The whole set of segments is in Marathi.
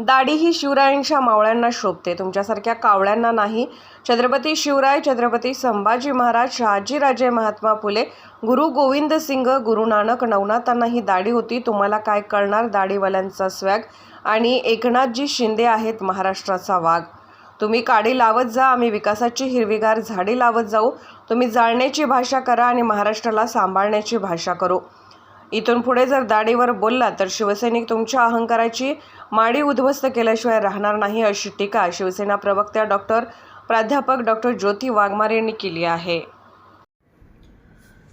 दाढी ही शिवरायांच्या मावळ्यांना शोभते. तुमच्यासारख्या कावळ्यांना नाही. छत्रपती शिवराय छत्रपती संभाजी महाराज शहाजीराजे महात्मा फुले गुरु गोविंद सिंग गुरु नानक नवनाथांना ही दाढी होती. तुम्हाला काय कळणार? दाढीवाल्यांचा स्वॅग आणि एकनाथजी शिंदे आहेत महाराष्ट्राचा वाघ. तुम्ही काडी लावत जा आम्ही विकासाची हिरवीगार झाडी लावत जाऊ. तुम्ही जाळण्याची भाषा करा आणि महाराष्ट्राला सांभाळण्याची भाषा करू. इथून पुढे जर दाढीवर बोलला तर शिवसैनिक तुमच्या अहंकाराची माडी उद्ध्वस्त केल्याशिवाय राहणार नाही अशी टीका शिवसेना प्रवक्त्या डॉक्टर प्राध्यापक डॉक्टर ज्योती वाघमारे यांनी केली आहे.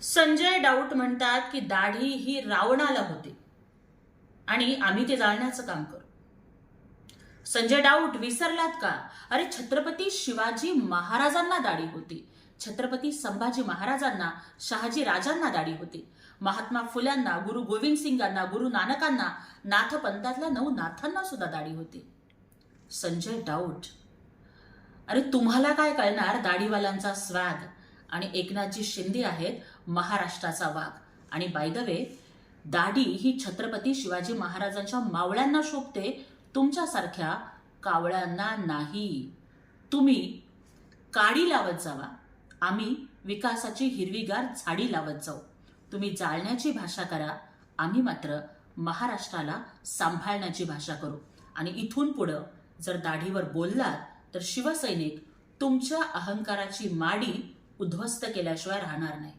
संजय डाऊट म्हणतात की दाढी ही रावणाला होती. आणि आम्ही ते जाळण्याचं काम करू. संजय डाऊट विसरलात का? अरे छत्रपती शिवाजी महाराजांना दाढी होती. छत्रपती संभाजी महाराजांना शहाजी राजांना दाढी होती. महात्मा फुल्यांना गुरु गोविंद सिंगांना गुरु नानकांना नाथपंथातल्या नऊ नाथांना सुद्धा दाढी होती. संजय डाऊट. अरे तुम्हाला काय कळणार दाढीवाल्यांचा स्वॅग आणि एकनाथजी शिंदे आहेत महाराष्ट्राचा वाघ. आणि बाय द वे दाढी ही छत्रपती शिवाजी महाराजांच्या मावळ्यांना शोभते तुमच्यासारख्या कावळ्यांना नाही. तुम्ही काडी लावत जावा. आम्ही विकासाची हिरवीगार झाडी लावत जाऊ. तुम्ही जाळण्याची भाषा करा. आम्ही मात्र महाराष्ट्राला सांभाळण्याची भाषा करू. आणि इथून पुढं जर दाढीवर बोललात तर शिवसैनिक तुमच्या अहंकाराची माडी उद्ध्वस्त केल्याशिवाय राहणार नाही.